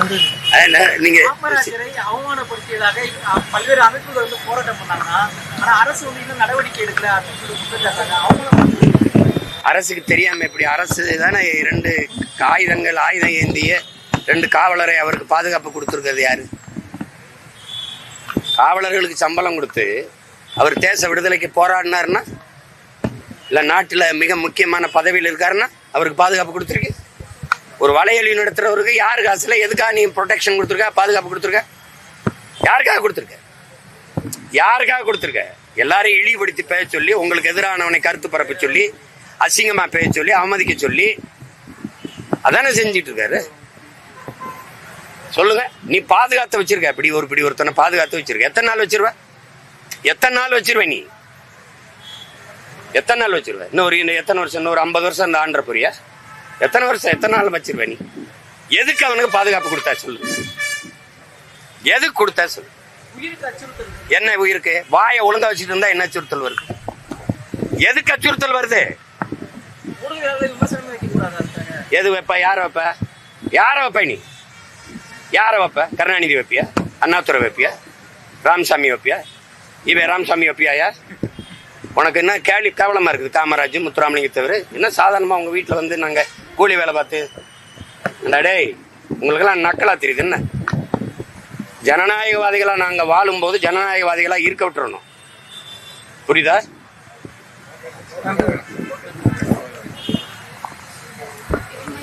நீங்க காமராஜரை அவமானப்படுத்தியதாக அஹ், பல்வேறு அமைப்புகள் வந்து போராட்டம் பண்ணாங்கன்னா ஆனா அரசு வந்து இன்னும் நடவடிக்கை எடுக்கல அப்படின்னு சொல்லி குற்றச்சாட்டாங்க அவங்களும் அரசுக்கு தெரியாம எப்படி அரசு தானே ரெண்டு ஆயுதங்கள் ஆயுதம் ஏந்திய ரெண்டு காவலரை அவருக்கு பாதுகாப்பு கொடுத்துருக்கிறது யாரு? காவலர்களுக்கு சம்பளம் கொடுத்து அவர் தேச விடுதலைக்கு போராடினாருன்னா இல்லை நாட்டில் மிக முக்கியமான பதவியில் இருக்காருன்னா அவருக்கு பாதுகாப்பு கொடுத்துருக்கு ஒரு வலையொலி நடத்துறவருக்கு யாரு காசுல எதுக்காக நீ ப்ரொடெக்ஷன் கொடுத்துருக்க பாதுகாப்பு கொடுத்துருக்க? யாருக்காக கொடுத்துருக்க? யாருக்காக கொடுத்துருக்க? எல்லாரையும் இழிவுபடுத்தி பேச சொல்லி உங்களுக்கு எதிரானவனை கருத்து பரப்ப சொல்லி அசிங்கமா பேச சொல்லி அவமதிக்க சொல்லி அதானே செஞ்சிட்டு இருக்காரு சொல்லுங்க. நீ பாதுகாத்து வச்சிருக்க. இப்படி ஒரு இப்படி ஒருத்தனை பாதுகாத்து வச்சிருக்க. எத்தனை நாள் வச்சிருவ? எத்தனை நாள் வச்சிருவ நீ? எத்தனை நாள் வச்சிருவ? இன்னும் ஒரு எத்தனை வருஷம்? இன்னும் ஒரு ஐம்பது வருஷம் இந்த ஆண்ட புரியா எத்தனை வருஷம் எத்தனை நாள் வச்சிருவ நீ? எதுக்கு அவனுக்கு பாதுகாப்பு கொடுத்தா சொல்லு? எதுக்கு கொடுத்தா சொல்லு? என்ன உயிருக்கு? வாயை ஒழுங்கா வச்சுட்டு இருந்தா என்ன அச்சுறுத்தல் வருது? எதுக்கு அச்சுறுத்தல் வருது? எது வைப்ப? யார வைப்ப? யார வைப்ப நீ? யார வைப்ப? கருணாநிதி வைப்பியா? அண்ணாதுரை வைப்பியா? ராமசாமி வைப்பியா? இவன் ராமசாமி வைப்பியாயா உனக்கு என்ன கேள்வி கேவலமா இருக்குது காமராஜ் முத்துராமலிங்க தவிர என்ன சாதாரணமா உங்க வீட்டில் வந்து நாங்க கூலி வேலை பார்த்து. ஏண்டா டேய் உங்களுக்கெல்லாம் நக்கலா தெரியுது என்ன? ஜனநாயகவாதிகளாக நாங்கள் வாழும்போது ஜனநாயகவாதிகளாக இருக்க விட்டுறணும். புரியுதா?